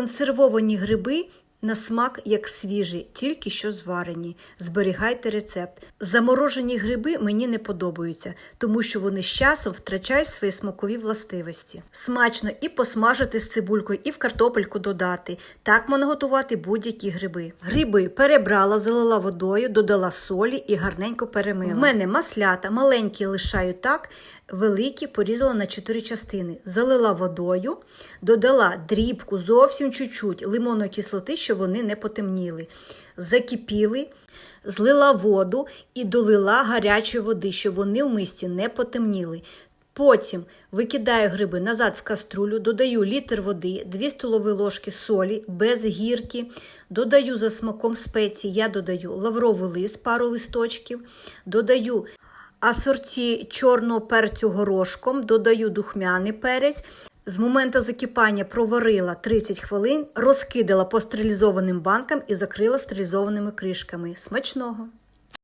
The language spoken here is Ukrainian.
Консервовані гриби на смак як свіжі, тільки що зварені. Зберігайте рецепт. Заморожені гриби мені не подобаються, тому що вони з часом втрачають свої смакові властивості. Смачно і посмажити з цибулькою, і в картопельку додати. Так можна готувати будь-які гриби. Гриби перебрала, залила водою, додала солі і гарненько перемила. В мене маслята, маленькі лишаю так, великі порізала на 4 частини. Залила водою, додала дрібку, зовсім чуть-чуть лимонної кислоти, щоб вони не потемніли. Закипіли, злила воду і долила гарячої води, щоб вони в мисці не потемніли. Потім викидаю гриби назад в каструлю, додаю літр води, 2 столові ложки солі без гірки, додаю за смаком спеції, я додаю лавровий лист, пару листочків, додаю асорті чорного перцю горошком, додаю духмяний перець. З моменту закипання проварила 30 хвилин, розкидала по стерилізованим банкам і закрила стерилізованими кришками. Смачного!